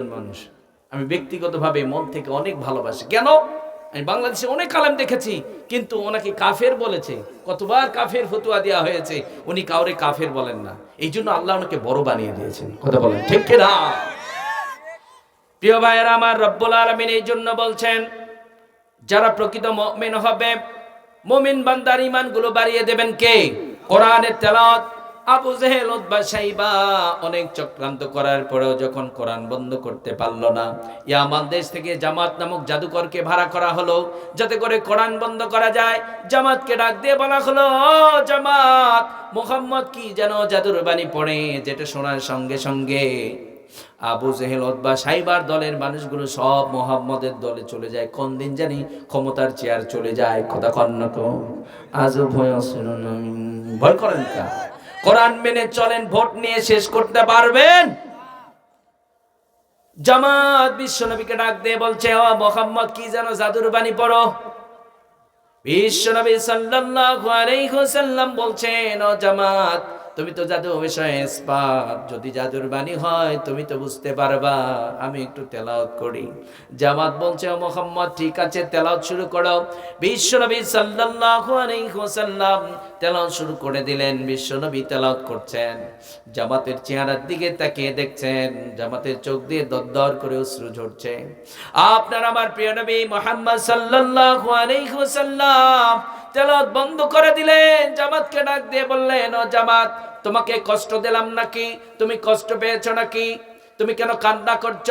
মানুষ। আমি ব্যক্তিগতভাবে মন থেকে অনেক ভালোবাসি। কেন? আমি বাংলাদেশে অনেক আলেম দেখেছি, কিন্তু ওনাকে কাফের বলেছে। কতবার কাফের ফতুয়া দেওয়া হয়েছে, উনি কাউরে কাফের বলেন না। এই জন্য আল্লাহ ওনাকে বড় বানিয়ে দিয়েছেন। কথা বলেন, ঠিক কিনা প্রিয় ভাইয়েরা, আমার রব্বুল আলমিন এই জন্য বলছেন, যারা প্রকৃত মুমিন হবে, মুমিন বান্দার ইমানগুলো বাড়িয়ে দেবেন কে? কোরআনের তেলাওয়াত আবু জেহেল, উতবা সাইবা অনেক চক্রান্ত করার পরেও যখন কোরআন বন্ধ করতে পারল না ইয়ামান দেশ থেকে জামাত নামক জাদুকরকে ভাড়া করা হলো। যাতে করে কোরআন বন্ধ করা যায়, জামাতকে ডাক দিয়ে বলা হলো জামাত, মোহাম্মদ কি যেন জাদুর বাণী পড়ে যেটা শোনার সঙ্গে সঙ্গে? আবু জেহেল অথবা সাইবার দলের মানুষগুলো সব মোহাম্মদের দলে চলে যায়। কোন দিন জানি ক্ষমতার চেয়ার চলে যায়। কথা কন্যক আজও ভয় ভয় করেন কা? কোরআন মেনে চলেন, ভোট নিয়ে শেষ করতে পারবেন? জামাত বিশ্বনবীকে ডাক দিয়ে বলছে, ও মোহাম্মদ, কি যেন জাদুর বাণী পড়ো? বিশ্বনবী সাল্লাল্লাহু আলাইহি ওয়াসাল্লাম বলছেন, ও জামাত তুমি তো জাদু বিষয়ে এক্সপার্ট যদি জাদুর বাণী হয়, তুমি তো বুঝতে পারবা। আমি একটু তেলাওয়াত করি। জামাত বলছে, ও মোহাম্মদ, ঠিক আছে, তেলাওয়াত শুরু করো। বিশ্বনবী সাল্লাল্লাহু আলাইহি ওয়াসাল্লাম তেলাওয়াত শুরু করে দিলেন। বিশ্বনবী তেলাওয়াত করছেন। জামাতের চেহারার দিকে তাকিয়ে দেখছেন। জামাতের চোখ দিয়ে দরদর করে অশ্রু ঝরছে। আপনার আমার প্রিয় নবী মোহাম্মদ সাল্লাল্লাহু আলাইহি ওয়াসাল্লাম তেলাওয়াত বন্ধ করে দিলেন। জামাতকে ডাক দিয়ে বললেন, ও জামাত, তোমাকে কষ্ট দিলাম নাকি? তুমি কষ্ট পেয়েছ নাকি? তুমি কেন কান্না করছ?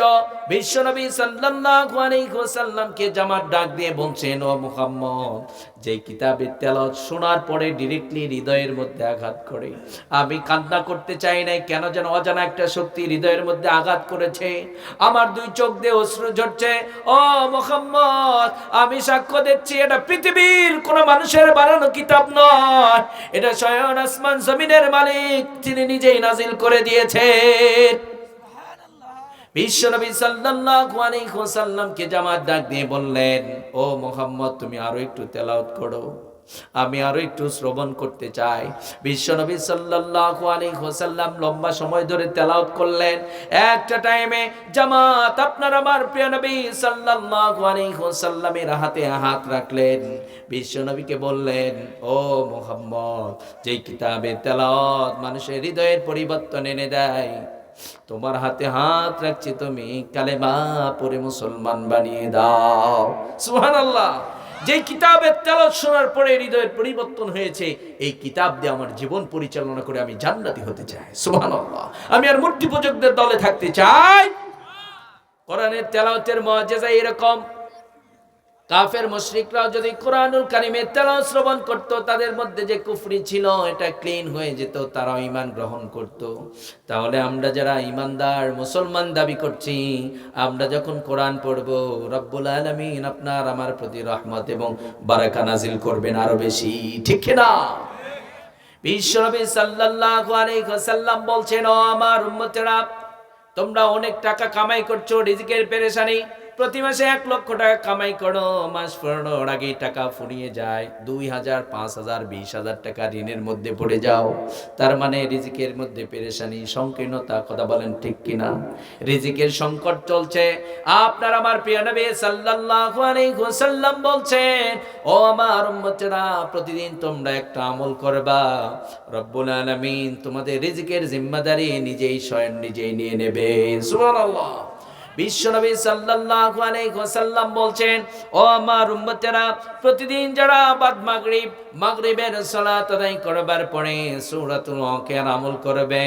বিশ্বনবী সাল্লাল্লাহু আলাইহি জামাত ডাক দিয়ে বলছেন, ও মুহাম্মদ যে কিতাবের তেলাওয়াত শোনার পরে ডিরেক্টলি হৃদয়ের মধ্যে আঘাত করে। আমি কান্না করতে চাই নাই, কেন যেন অজানা একটা শক্তি হৃদয়ের মধ্যে আঘাত করেছে। আমার দুই চোখ দিয়ে অশ্রু ঝরছে। ও মুহাম্মদ, আমি সাক্ষ্য দিচ্ছি, এটা পৃথিবীর কোন মানুষের বানানো কিতাব নয়। এটা স্বয়ং আসমান জমিনের মালিক, তিনি নিজেই নাজিল করে দিয়েছেন। বিশ্বনবী সাল্লাল্লাহু আলাইহি ওয়াসাল্লামকে জামাত ডাক দিয়ে বললেন, ও মোহাম্মদ, তুমি আরও একটু তেলাওয়াত করো। আমি আরও একটু শ্রবণ করতে চাই। বিশ্বনবী সাল্লাল্লাহু আলাইহি ওয়াসাল্লাম লম্বা সময় ধরে তেলাওয়াত করলেন। একটা টাইমে জামাত আপনার আমার প্রিয় নবী সাল্লাল্লাহু আলাইহি ওয়াসাল্লামের হাতে হাত রাখলেন। বিশ্বনবীকে বললেন, ও মোহাম্মদ, যেই কিতাবে তেলাওয়াত মানুষের হৃদয়ের পরিবর্তন এনে দেয় তোমার হাতে হাত রাখছি তুমি কালেমা পরে মুসলমান বানিয়ে দাও। সুবহানাল্লাহ। যে কিতাবের তেলত শোনার পরে হৃদয়ের পরিবর্তন হয়েছে, এই কিতাব দিয়ে আমার জীবন পরিচালনা করে আমি জান্নাতি হতে চাই। সুবহানাল্লাহ। আমি আর মূর্তি পূজকদের দলে থাকতে চাই। কোরআনের তেলাওতের মুআজিজা এরকম। কাফের মুশরিকরাও যদি কোরআনুল কারিমের তেলাওয়াত শ্রবণ করত, তাদের মধ্যে যে কুফরি ছিল, এটা ক্লিন হয়ে যেত, তারাও ঈমান গ্রহণ করত। তাহলে আমরা যারা ঈমানদার মুসলমান দাবি করছি, আমরা যখন কোরআন পড়ব, রব্বুল আলামিন আপনার আমার প্রতি রহমত এবং বারাকা নাজিল করবেন আরও বেশি, ঠিক না বিশ্বনবী সাল্লাল্লাহু বলছেন আমার উম্মতেরা, তোমরা অনেক টাকা কামাই করছ, রিজিকের পেরেশানি প্রতি মাসে এক লক্ষ টাকা কামাই করো, মাস পড়ানোর আগে টাকা ফুরিয়ে যায়। দুই হাজার, পাঁচ হাজার, বিশ হাজার টাকা ঋণের মধ্যে পড়ে যাও। তার মানে রিজিকের মধ্যে পেরেশানি, সংকীর্ণতা, কথা বলেন ঠিক কিনা? রিজিকের সংকট চলছে। আপনার আমার প্রিয় নবী সাল্লাল্লাহু আলাইহি ওয়াসাল্লাম বলছেন, ও আমার উম্মতেরা, প্রতিদিন তোমরা একটা আমল করবা। রব্বুল আলামিন তোমাদের রিজিকের জিম্মাদারি নিজেই স্বয়ং নিজেই নিয়ে নেবে সুবহানাল্লাহ। বিশ্বনবী সাল্লাল্লাহু আলাইহি ওয়াসাল্লাম বলছেন, ও আমার উম্মতেরা, প্রতিদিন যারা বাদ মাগরিব, মাগরিবের সালাত আদায় করবার পরে সূরাতুল ওয়াকিয়ার আমল করবে।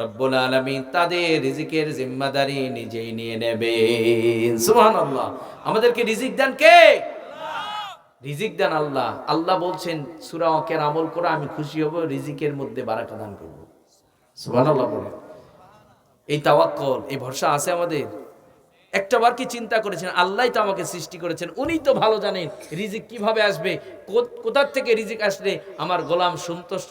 রব্বুল আলামিন তাদের রিজিকের জিম্মাদারি নিজেই নিয়ে নেবে। সুবহানাল্লাহ। আমাদেরকে রিজিক দেন কে? রিজিক দেন আল্লাহ। আল্লাহ বলছেন, সূরা ওয়াকিয়ার আমল করে, আমি খুশি হব, রিজিকের মধ্যে বারাকা দান করব। সুবহানাল্লাহ বলে এই তাওয়াক্কল, এই ভরসা আছে আমাদের? একটা বার কি চিন্তা করেছেন? আল্লাহ তো আমাকে সৃষ্টি করেছেন। উনি তো ভালো জানেন রিজিক কীভাবে আসবে কোথার থেকে রিজিক আসলে আমার গোলাম সন্তুষ্ট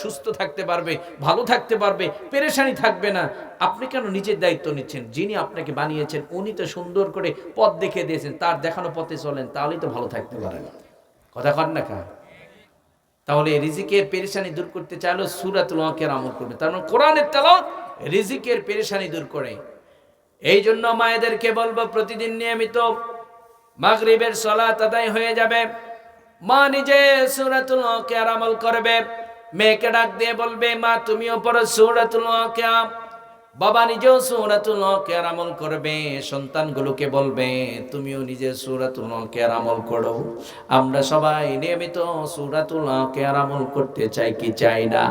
সুস্থ থাকতে পারবে, ভালো থাকতে পারবে, পেরেশানি থাকবে না। আপনি কেন নিজের দায়িত্ব নিচ্ছেন? যিনি আপনাকে বানিয়েছেন, উনি তো সুন্দর করে পথ দেখে দিয়েছেন, তার দেখানো পথে চলেন, তাহলেই তো ভালো থাকতে পারেন। কথা কর না কা তাহলে রিজিকের পেরেশানি দূর করতে চাইলেও ওয়াকিয়ার আমল করবে। তার মানে কোরআনের তেলাওয়াত রিজিকের পেরেশানি দূর করে। এই জন্য মায়েদেরকে বলব, প্রতিদিন নিয়মিত মাগরিবের সলাত আদায় হয়ে যাবে। মা নিজে সুরাতুল ওয়াকিয়ার আমল করবে। মেয়েকে ডাক দিয়ে বলবে, মা, তুমিও পড়ো সুরাতুল ওয়াকিয়া বাবা নিজেও সুরাতুল ওয়াকিয়ার আমল করবে। সন্তানগুলোকে বলবে, তুমিও নিজে সুরাতুল ওয়াকিয়ার আমল করো। আমরা সবাই নিয়মিত সুরাতুল ওয়াকিয়ার আমল করতে চাই কি চাই না?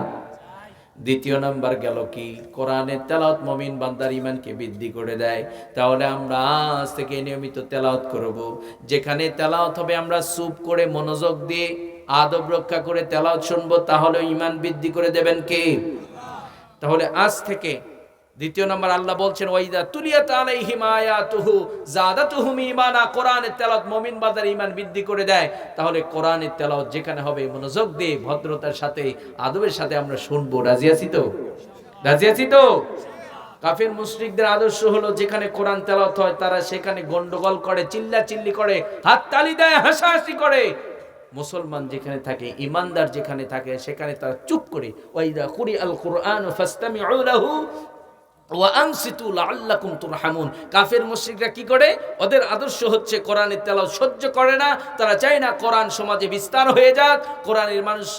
দ্বিতীয় নাম্বার গেল কি? কোরআনের তেলাওত মমিন বান্দার ইমানকে বৃদ্ধি করে দেয়। তাহলে আমরা আজ থেকে নিয়মিত তেলাওত করব। যেখানে তেলাওত হবে, আমরা চুপ করে মনোযোগ দিয়ে আদব রক্ষা করে তেলাওত শুনব, তাহলে ইমান বৃদ্ধি করে দেবেন কে? তাহলে আজ থেকে দ্বিতীয় নম্বর আল্লাহ বলছেন, ওয়াইদা তুলিয়াত আলাইহিম আয়াতুহু, জাদাতুহুম ঈমানা। কোরআনের তেলাওয়াত মুমিন বান্দার ঈমান বৃদ্ধি করে দেয়। তাহলে কোরআনের তেলাওয়াত যেখানে হবে, মনোযোগ দিয়ে, ভদ্রতার সাথে, আদবের সাথে আমরা শুনব। রাজি আছি তো? রাজি আছি তো? কাফির মুশরিকদের আদর্শ হলো, যেখানে কোরআন তেলাওয়াত হয়, তারা সেখানে গন্ডগোল করে চিল্লা চিল্লি করে হাত তালি দেয়, হাসাহাসি করে। মুসলমান যেখানে থাকে, ইমানদার যেখানে থাকে, সেখানে তারা চুপ করে, ওয়াইদা কুরি আল কোরআন ফাস্তামিউ লাহু কাফের মুশরিকরা কি করে? ওদের আদর্শ হচ্ছে কোরআনের তেলাওয়াত সহ্য করে না, তারা চায় না কোরআন সমাজে বিস্তার হয়ে যাক, কোরআনের মানুষ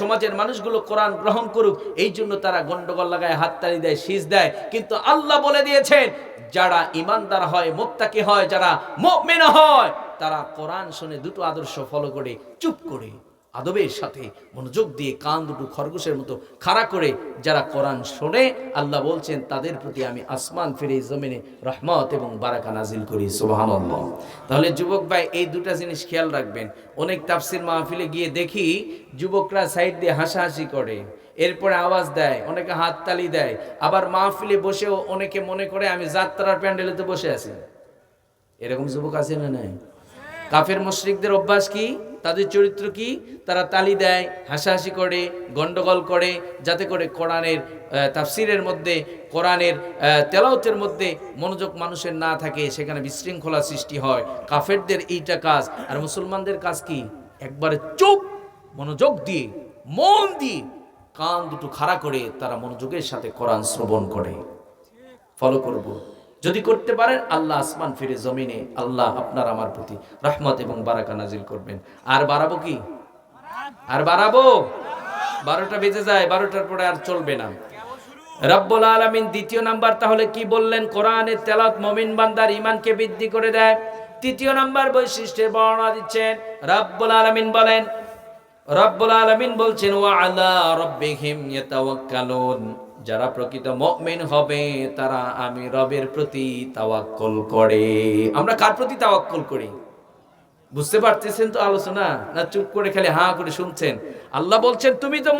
সমাজের মানুষগুলো কোরআন গ্রহণ করুক, এই জন্য তারা গন্ডগোল লাগায়, হাততালি দেয় শীষ দেয়। কিন্তু আল্লাহ বলে দিয়েছেন, যারা ইমানদার হয়, মোত্তাকি হয়, যারা মুমিন হয়, তারা কোরআন শুনে দুটো আদর্শ ফলো করে, চুপ করে। আদবের সাথে মনোযোগ দিয়ে কান দুটো খরগোশের মতো খাড়া করে যারা কোরআন শোনে, আল্লাহ বলছেন, তাদের প্রতি আমি আসমান ফিরে জমিনে রহমত এবং বারাকা নাজিল করি, সুবহানাল্লাহ। তাহলে যুবক ভাই, এই দুটা জিনিস খেয়াল রাখবেন। অনেক তাফসির মাহফিলে গিয়ে দেখি, যুবকরা সাইড দিয়ে হাসাহাসি করে, এরপরে আওয়াজ দেয়, অনেকে হাততালি দেয়। আবার মাহফিলে বসেও অনেকে মনে করে, আমি যাত্রার প্যান্ডেলেতে বসে আছি। এরকম যুবক আছে না নাই? কাফের মুশরিকদের অভ্যাস কি? তাদের চরিত্র কি? তারা তালি দেয়, হাসাহাসি করে গণ্ডগোল করে, যাতে করে কোরআনের তাফসিরের মধ্যে, কোরআনের তেলাওতের মধ্যে মনোযোগ মানুষের না থাকে, সেখানে বিশৃঙ্খলা সৃষ্টি হয়। কাফেরদের এইটা কাজ। আর মুসলমানদের কাজ কি? একবারে চুপ, মনোযোগ দিয়ে, মন দিয়ে, কান দুটো খাড়া করে তারা মনোযোগের সাথে কোরআন শ্রবণ করে। ফলো করব। যদি করতে পারেন, আল্লাহ আসমান ফিরে জমিনে আল্লাহ আপনার আমার প্রতি রহমত এবং বারাকা নাজিল করবেন। আর বাড়াবো কি? আর বাড়াবো? বারোটা বেজে যায়, বারোটার পরে আর চলবে না। রব্বুল আলমিন দ্বিতীয় নাম্বার, তাহলে কি বললেন? কোরআনের তেলাত মমিন বান্দার ইমানকে বৃদ্ধি করে দেয়। তৃতীয় নাম্বার বৈশিষ্ট্যের বর্ণনা দিচ্ছেন, রব্বুল আলমিন বলেন, রব্বুল আলামিন বলছেন, ওয়া আলা রাব্বিহিম ইয়াতাওয়াক্কালুন। যারা প্রকৃত মুমিন হবে, তারা আমি রবের প্রতি তাওয়াক্কল করে। আমরা কার প্রতি তাওয়াক্কল করি? বুঝতে পারতেছেন তো আলোচনা? না চুপ করে খালি হা করে শুনছেন? আল্লাহ বলছেন, তুমি তো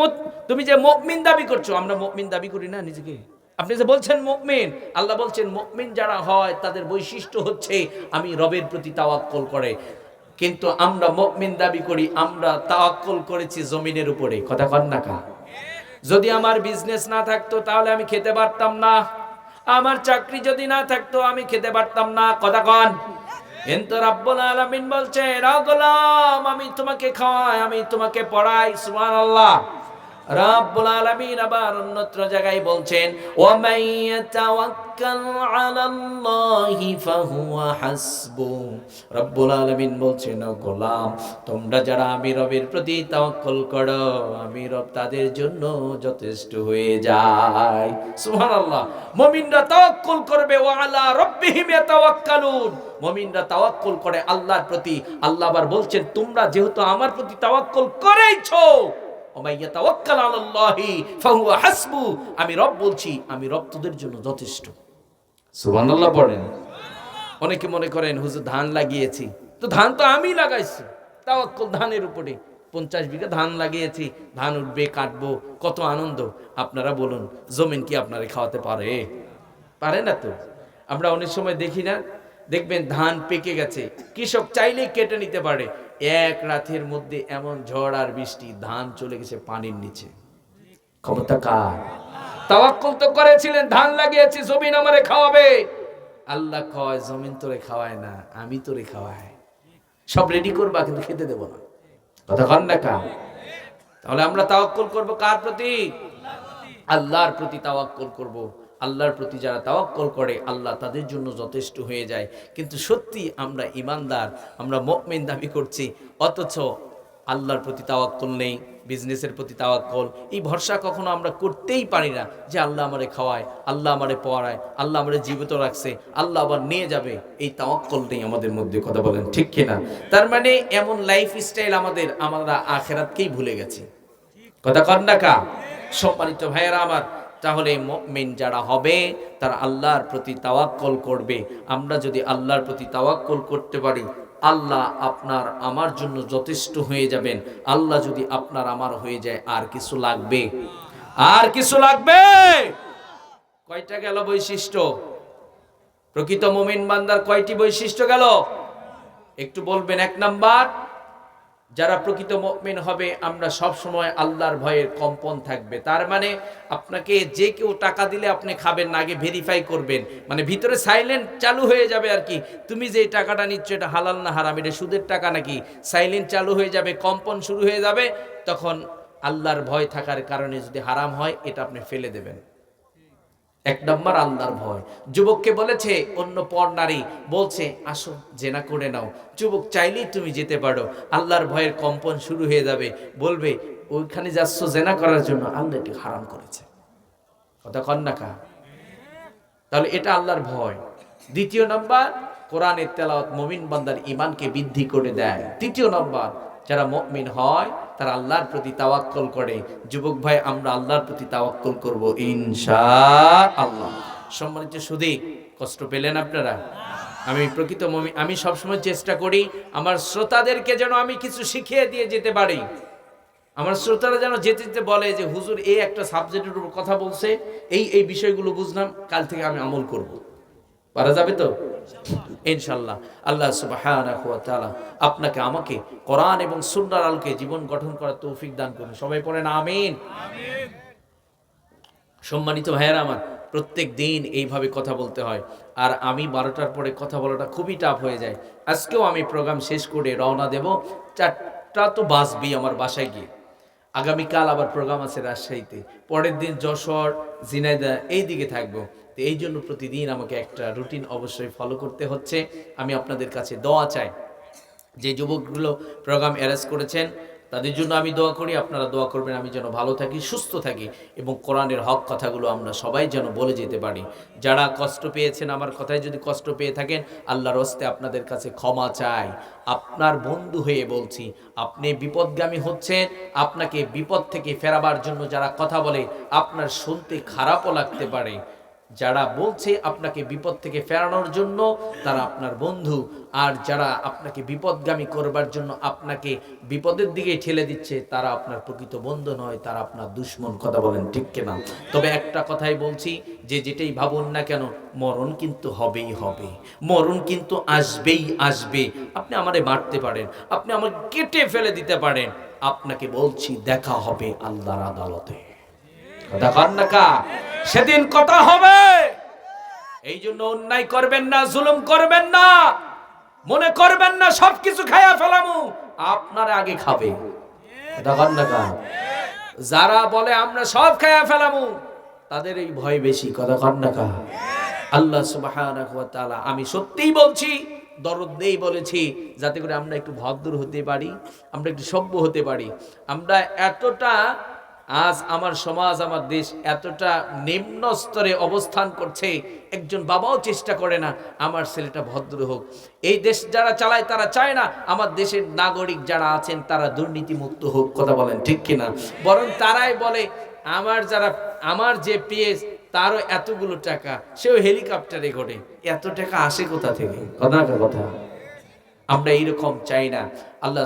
তুমি যে মুমিন দাবি করছ, আমরা মুমিন দাবি করি না নিজেকে? আপনি যে বলছেন মুমিন, আল্লাহ বলছেন, মুমিন যারা হয়, তাদের বৈশিষ্ট্য হচ্ছে আমি রবের প্রতি তাওয়াক্কল করে। কিন্তু আমরা মুমিন দাবি করি, আমরা তাওয়াক্কুল করেছি জমিনের উপরে। কথা কন না কা। যদি আমার বিজনেস না থাকতো, তাহলে আমি খেতে পারতাম না। আমার চাকরি যদি না থাকতো, আমি খেতে পারতাম না। কথা কন। কিন্তু রাব্বুল আলামিন বলছে গোলাম, আমি তোমাকে খাওয়াই, আমি তোমাকে পড়াই, সুবহানাল্লাহ। রাব্বুল আলামিন আবার অন্যত্র জায়গায় বলছেন ওয়া মান ইয়াতাওয়াক্কাল আলাল্লাহি ফাহুয়া হাসবু। রব্বুল আলামিন বলছেন, ও গোলাম, তোমরা যারা আমি রবের প্রতি তাওয়াক্কুল করো আমি রব তাদের জন্য যথেষ্ট হয়ে যায়। সুবহানাল্লাহ। মুমিনরা তাওয়াক্কুল করবে, ওয়া আলা রাব্বিহিম ইয়াতাওয়াক্কালুন। মুমিনরা তাওয়াক্কুল করে আল্লাহর প্রতি। আল্লাহ আবার বলছেন, তোমরা যেহেতু আমার প্রতি তাওয়াক্কুল করেইছো আমি রব বলছি আমি রব তোদের জন্য যথেষ্ট। সুবহানাল্লাহ পড়েন। অনেকে মনে করেন হুজুর ধান লাগিয়েছি। তো ধান তো আমি লাগাইছি। তাওয়াক্কুল ধানের উপরে পঞ্চাশ বিঘা ধান লাগিয়েছি ধান উঠবে কাটবো কত আনন্দ। আপনারা বলুন জমিন কি আপনারা খাওয়াতে পারে? পারে না তো। আমরা অনেক সময় দেখি না দেখবেন ধান পেকে গেছে। কৃষক চাইলেই কেটে নিতে পারে এক রাতের মধ্যে এমন ঝড় আর বৃষ্টি, ধান চলে গেছে পানির নিচে। ক্ষমতা কার তাওয়াক্কুল তো করেছিলেন, ধান লাগিয়েছি, জমিন আমারে খাওয়াবে। আল্লাহ কয়, জমিন তোরে খাওয়ায় না, আমি তোরে খাওয়াই সব রেডি করবা, কিন্তু খেতে দেব না। কথা কন না কা তাহলে আমরা তাওয়াক্কুল করব কার প্রতি? আল্লাহর প্রতি তাওয়াক্কুল করব। আল্লাহর প্রতি যারা তাওয়াক্কল করে, আল্লাহ তাদের জন্য যথেষ্ট হয়ে যায়। কিন্তু সত্যি আমরা ইমানদার আমরা মকমিন দাবি করছি, অথচ আল্লাহর প্রতি তাওয়াক্কল নেই, বিজনেসের প্রতি তাওয়াক্কল। এই ভরসা কখনো আমরা করতেই পারি না যে আল্লাহ আমারে খাওয়ায়, আল্লাহ আমারে পড়ায়, আল্লাহ আমারে জীবিত রাখছে, আল্লাহ আবার নিয়ে যাবে। এই তাওয়াক্কল নেই আমাদের মধ্যে, কথা বলেন ঠিক কিনা? তার মানে এমন লাইফ স্টাইল আমাদের, আমরা আখেরাতকেই ভুলে গেছি। কথা কর না কা? সম্মানিত ভাইয়েরা আমার তাহলে মুমিন যারা হবে, তারা আল্লাহর প্রতি তাওয়াক্কল করবে। আমরা যদি আল্লাহর প্রতি তাওয়াক্কল করতে পারি, আল্লাহ আপনার আমার জন্য যথেষ্ট হয়ে যাবেন। আল্লাহ যদি আপনার আমার হয়ে যায়, আর কিছু লাগবে? আর কিছু লাগবে? কয়টা গেল বৈশিষ্ট্য? প্রকৃত মুমিন বান্দার কয়টি বৈশিষ্ট্য গেল? একটু বলবেন, এক নাম্বার। যারা প্রকৃত মুমিন হবে, আমরা সব সময় আল্লাহর ভয়ের কম্পন থাকবে। তার মানে আপনাকে যে কেউ টাকা দিলে আপনি খাবেন না, আগে ভেরিফাই করবেন। মানে ভিতরে সাইলেন্ট চালু হয়ে যাবে আর কি। তুমি যে টাকাটা নিচ্ছ, এটা হালাল না হারাম? এটা সুদের টাকা নাকি? সাইলেন্ট চালু হয়ে যাবে, কম্পন শুরু হয়ে যাবে। তখন আল্লাহর ভয় থাকার কারণে যদি হারাম হয়, এটা আপনি ফেলে দেবেন। এক নম্বর আল্লাহর ভয়। যুবককে বলেছে, অন্য পর নারী। বলছে, আসো, জেনা করে নাও। যুবক, চাইলেই তুমি যেতে পারো। আল্লাহর ভয়ের কম্পন শুরু হয়ে যাবে। বলবে, ওইখানে যাচ্ছ জেনা করার জন্য আল্লাহ এটি হারাম করেছে। কথা কন্যা কা? তাহলে এটা আল্লাহর ভয়। দ্বিতীয় নম্বর, কোরআনের তেলাওয়াত মমিন বান্দার ইমানকে বৃদ্ধি করে দেয়। তৃতীয় নম্বর যারা মমিন হয়, তারা আল্লাহর প্রতি তাওয়াক্কল করে। যুবক ভাই, আমরা আল্লাহর প্রতি তাওয়াক্কল করব ইনশা আল্লাহ সম্মানিত সুদী কষ্ট পেলেন আপনারা? আমি প্রকৃত মমি, আমি সবসময় চেষ্টা করি, আমার শ্রোতাদেরকে যেন আমি কিছু শিখিয়ে দিয়ে যেতে পারি। আমার শ্রোতারা যেন যেতে যেতে বলে যে, হুজুর এই একটা সাবজেক্টের উপর কথা বলছে, এই এই বিষয়গুলো বুঝলাম, কাল থেকে আমি আমল করব। পারা যাবে তো? ইনশাল্লাহ আল্লাহ তাআলা আপনাকে, আমাকে কোরআন এবং সুন্নাহর আলোকে জীবন গঠন করার তৌফিক দান করুন। সবাই পড়েন, আমিন। সম্মানিত ভাইয়েরা আমার, প্রত্যেক দিন এইভাবে কথা বলতে হয়। আর আমি বারোটার পরে কথা বলাটা খুবই টাফ হয়ে যায়। আজকেও আমি প্রোগ্রাম শেষ করে রওনা দেব। চারটা তো বাসবি আমার বাসায় গিয়ে। আগামীকাল আবার প্রোগ্রাম আছে রাজশাহীতে। পরের দিন যশোর ঝিনাইদা এই দিকে থাকব। তো এই জন্য প্রতিদিন আমাকে একটা রুটিন অবশ্যই ফলো করতে হচ্ছে। আমি আপনাদের কাছে দোয়া চাই। যে যুবকগুলো প্রোগ্রাম অ্যারেঞ্জ করেছেন, তাদের জন্য আমি দোয়া করি। আপনারা দোয়া করবেন, আমি যেন ভালো থাকি, সুস্থ থাকি এবং কোরআনের হক কথাগুলো আমরা সবাই যেন বলে যেতে পারি। যারা কষ্ট পেয়েছেন, আমার কথায় যদি কষ্ট পেয়ে থাকেন, আল্লাহর হস্তে আপনাদের কাছে ক্ষমা চাই। আপনার বন্ধু হয়ে বলছি, আপনি বিপদগামী হচ্ছেন, আপনাকে বিপদ থেকে ফেরাবার জন্য যারা কথা বলে, আপনার শুনতে খারাপও লাগতে পারে। যারা বলছে আপনাকে বিপদ থেকে ফেরানোর জন্য, তারা আপনার বন্ধু। আর যারা আপনাকে বিপদগামী করবার জন্য আপনাকে বিপদের দিকে ঠেলে দিচ্ছে, তারা আপনার প্রকৃত বন্ধু নয়, তারা আপনার দুশ্মন। কথা বলেন ঠিক কিনা? তবে একটা কথাই বলছি, যে যেটাই ভাবুন না কেন, মরণ কিন্তু হবেই হবে। মরণ কিন্তু আসবেই আসবে। আপনি আমারে মারতে পারেন, আপনি আমাকে কেটে ফেলে দিতে পারেন। আপনাকে বলছি, দেখা হবে আল্লাহর আদালতে? সেদিন কথা হবে এই জন্য অন্যায় করবেন না, জুলুম করবেন না, মনে করবেন না, সবকিছু খাইয়া ফেলামু, আপনার আগে খাবে? যারা বলে আমরা সব খাইয়া ফেলামু, তাদের এই ভয় বেশি কথা কন না কা? আল্লাহ তাআলা, আমি সত্যিই বলছি, দরদ দেই বলেছি, যাতে করে আমরা একটু ভদ্র হতে পারি, আমরা একটু সভ্য হতে পারি আমরা এতটা আজ আমার সমাজ, আমার দেশ এতটা নিম্ন স্তরে অবস্থান করছে, একজন বাবাও চেষ্টা করে না, আমার ছেলেটা ভদ্র হোক। এই দেশ যারা চালায়, তারা চায় না, আমার দেশের নাগরিক যারা আছেন, তারা দুর্নীতিমুক্ত হোক, কথা বলেন ঠিক কিনা? বরং তারাই বলে, আমার যারা, আমার যে পিএস, তারও এতগুলো টাকা, সেও হেলিকপ্টারে ঘটে এত টাকা আসে কোথা থেকে? কথা কথা। আমরা এইরকম চাই না। আল্লাহ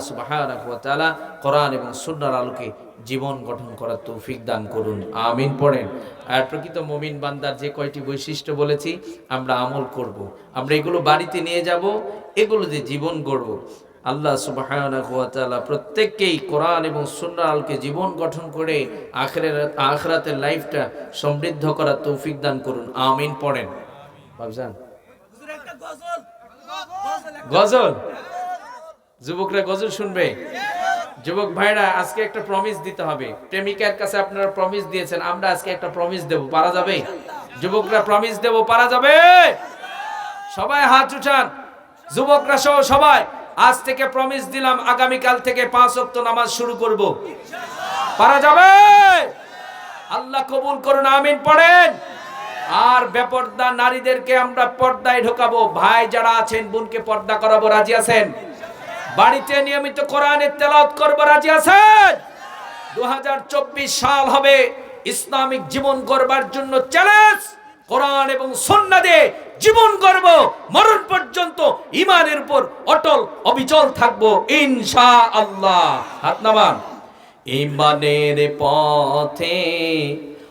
ওয়া কোরআন এবং সুন্নাহর আলোকে জীবন গঠন করার তৌফিক দান করুন। আমিন পড়েন। আর প্রকৃত মমিন বান্দার যে কয়টি বৈশিষ্ট্য বলেছি, আমরা আমল করব। আমরা এগুলো বাড়িতে নিয়ে যাব, এগুলো দিয়ে জীবন গড়ব। আল্লাহ তাআলা প্রত্যেককেই কোরআন এবং সুন্নাহর আলোকে জীবন গঠন করে আখিরাত, আখরাতের লাইফটা সমৃদ্ধ করার তৌফিক দান করুন। আমিন পড়েন। হুজুর, একটা গজল। গজল? যুবকরা গজল শুনবে। যুবক ভাইরা, আজকে একটা প্রমিস দিতে হবে। প্রেমিকার কাছে আপনারা প্রমিস দিয়েছেন, আমরা আজকে একটা প্রমিস দেব। পারা যাবে? যুবকরা প্রমিস দেব, পারা যাবে? সবাই হাত উঠান। যুবকরা সহ সবাই, আজ থেকে প্রমিস দিলাম, আগামীকাল থেকে পাঁচ ওয়াক্ত নামাজ শুরু করব। পারা যাবে? আল্লাহ কবুল করুন, আমিন পড়েন। আর বেপর্দা নারীদেরকে আমরা পর্দায় ঢোকাবো। ভাই যারা আছেন, বোনকে পর্দা করাবো, রাজি আছেন? বাড়িতে নিয়মিত কোরআনের তেলাওয়াত করব, রাজি আছেন? দুহাজার চব্বিশ সাল হবে ইসলামিক জীবন গড়বার জন্য চ্যালেঞ্জ কোরআন এবং সন্না দিয়ে জীবন গর্ব মরণ পর্যন্ত ইমানের উপর অটল অবিচল থাকব ইনশা আল্লাহ হাত নামান। ইমানের পথে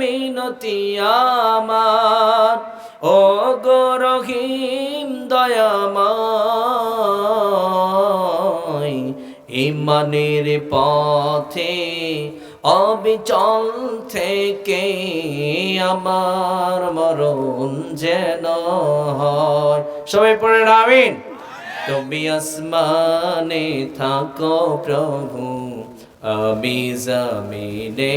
মিনতি আমার। ও গো রহিম দয়াময়, ইমানের পথে অবিচল থেকে আমার মরণ যেন হয়। সবাই পড়ে আমিন। তুমি আসমানে থাকো প্রভু, আমি জমিনে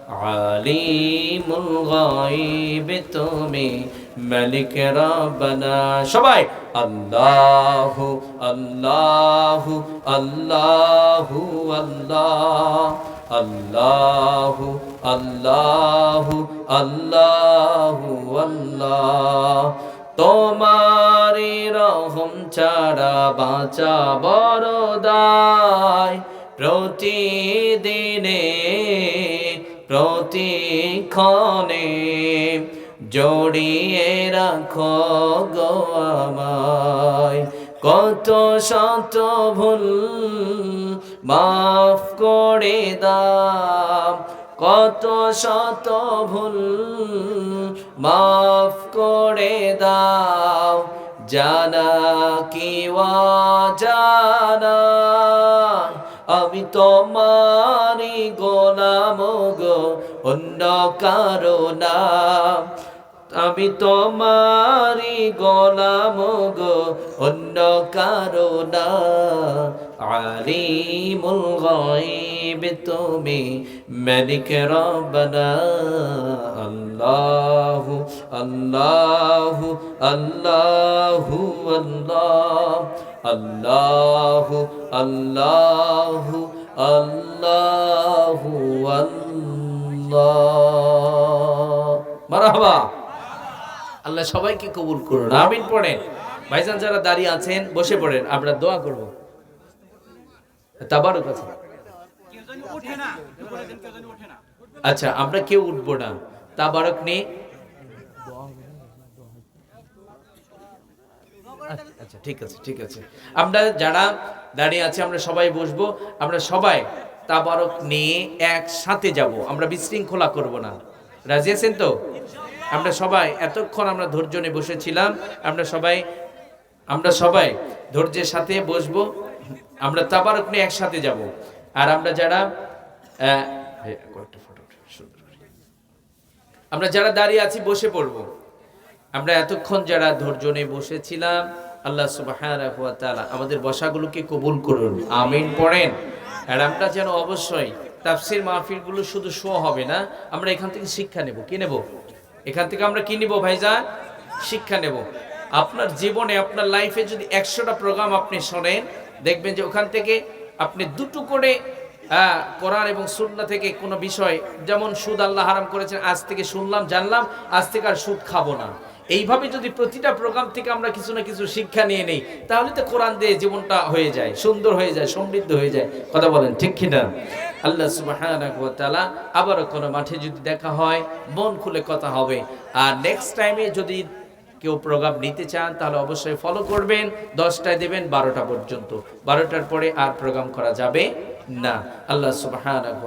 আলিমুল গাইব তুমি মালিক রব্বানা। সবাই, আল্লাহ আল্লাহ আল্লাহ আল্লাহ আল্লাহ আল্লাহ আল্লাহ আল্লাহ। তোমারি রহম ছাড়া বাঁচা বড় দায়। প্রতিদিনে প্রতিক্ষণে জড়িয়ে রাখো গো আমায়। কত শত ভুল মাফ করে দাম কত শত ভুল মাফ করে দাও, জানা কি জানা আমি তোমারি গোলাম গো, অন্য কারও না আমি তোমারি গোলাম গো, অন্য কারও না আলিমুল গাইব তুমি মালিক রব্বানা। আল্লাহ আল্লাহ আল্লাহ আল্লাহ। আল্লাহ আল্লাহ আল্লাহ আল্লাহ। মারহাবা। আল্লাহ সবাইকে কবুল করুন আমিন পড়েন। ভাইজান যারা দাঁড়িয়ে আছেন বসে পড়েন আমরা দোয়া করব। যেন ওঠে আচ্ছা আমরা কেউ উঠবো না। তাবারক নিয়ে আচ্ছা ঠিক আছে ঠিক আছে। আমরা যারা দাঁড়িয়ে আছে, আমরা সবাই বসবো। আমরা সবাই তাবারক নিয়ে একসাথে যাব। আমরা বিশৃঙ্খলা করব না। রাজি আছেন তো? আমরা সবাই, এতক্ষণ আমরা ধৈর্য নিয়ে বসেছিলাম। আমরা সবাই আমরা সবাই ধৈর্যের সাথে বসবো। আমরা তাবারক নিয়ে একসাথে যাব। আর আমরা যারা। আমরা যারা দাঁড়িয়ে আছি, বসে পড়ব। আমরা এতক্ষণ যারা ধৈর্য নিয়ে বসেছিলাম, আল্লাহ তাআলা আমাদের বসাগুলোকে কবুল করুন। আমিন পড়েন। আর আমরা যেন অবশ্যই তাফসির মাহফিলগুলো শুধু শো হবে না, আমরা এখান থেকে শিক্ষা নেব। কি নেব? এখান থেকে আমরা কি নিব ভাইজান? শিক্ষা নেব। আপনার জীবনে, আপনার লাইফে যদি একশোটা প্রোগ্রাম আপনি শোনেন, দেখবেন যে ওখান থেকে আপনি দুটো করে কোরআন এবং সুন্না থেকে কোনো বিষয়, যেমন সুদ আল্লাহ হারাম করেছেন, আজ থেকে শুনলাম, জানলাম, আজ থেকে আর সুদ খাব না। এইভাবে যদি প্রতিটা প্রোগ্রাম থেকে আমরা কিছু না কিছু শিক্ষা নিয়ে নেই, তাহলে তো কোরআন দিয়ে জীবনটা হয়ে যায়, সুন্দর হয়ে যায়, সমৃদ্ধ হয়ে যায়। কথা বলেন ঠিক কিনা? আল্লাহ তাআলা আবারও কোনো মাঠে যদি দেখা হয়, মন খুলে কথা হবে। আর নেক্সট টাইমে যদি কেউ প্রোগ্রাম নিতে চান, তাহলে অবশ্যই ফলো করবেন। দশটায় দেবেন বারোটা পর্যন্ত। বারোটার পরে আর প্রোগ্রাম করা যাবে না। আল্লাহ সুবহানাহু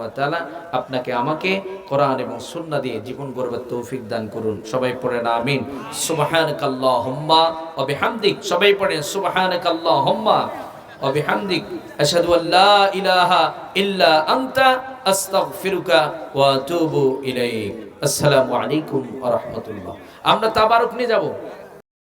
আপনাকে, আমাকে কোরআন এবং সুন্নাহ দিয়ে জীবন গড়বার তৌফিক দান করুন। সবাই পড়েন আমিন। সুবহানাকাল্লাহুম্মা ওয়া বিহামদিক। সবাই পড়েন সুবহানাকাল্লাহুম্মা ওয়া বিহামদিক। আশহাদু আল্লা ইলাহা ইল্লা আনতা, আস্তাগফিরুকা ওয়া আতুবু ইলাইক। আসসালামু আলাইকুম ওয়া রাহমাতুল্লাহ। আমরা তাবারক নিয়ে যাব।